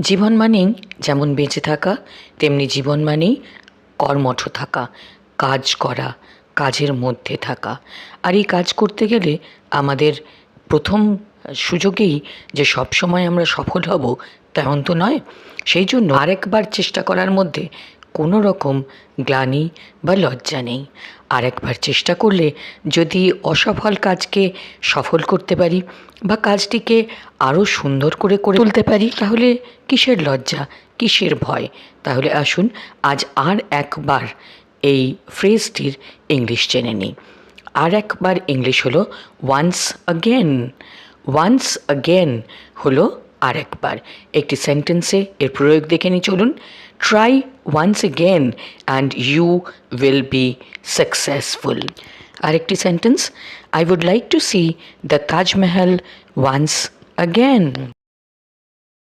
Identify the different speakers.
Speaker 1: জীবন মানেই যেমন বেঁচে থাকা, তেমনি জীবন মানেই কর্মঠ থাকা, কাজ করা, কাজের মধ্যে থাকা। আর এই কাজ করতে গেলে আমাদের প্রথম সুযোগেই যে সব সময় আমরা সফল হব, তেমন তো নয়। সেই জন্য আরেকবার চেষ্টা করার মধ্যে কোনো রকম গ্লানি বা লজ্জা নেই। আর একবার চেষ্টা করলে যদি অসফল কাজকে সফল করতে পারি বা কাজটিকে আরও সুন্দর করে করে তুলতে পারি, তাহলে কিসের লজ্জা, কিসের ভয়? তাহলে আসুন আজ আর একবার এই ফ্রেজটির ইংলিশ জেনে নিই। আর একবার ইংলিশ হলো ওয়ান্স অগেন ওয়ান্স অগেন হলো আরেকবার। একটি সেন্টেন্সে এর প্রয়োগ দেখে নিই, চলুন। try once again and you will be successful আরেকটি sentence I would like to see the Taj Mahal once again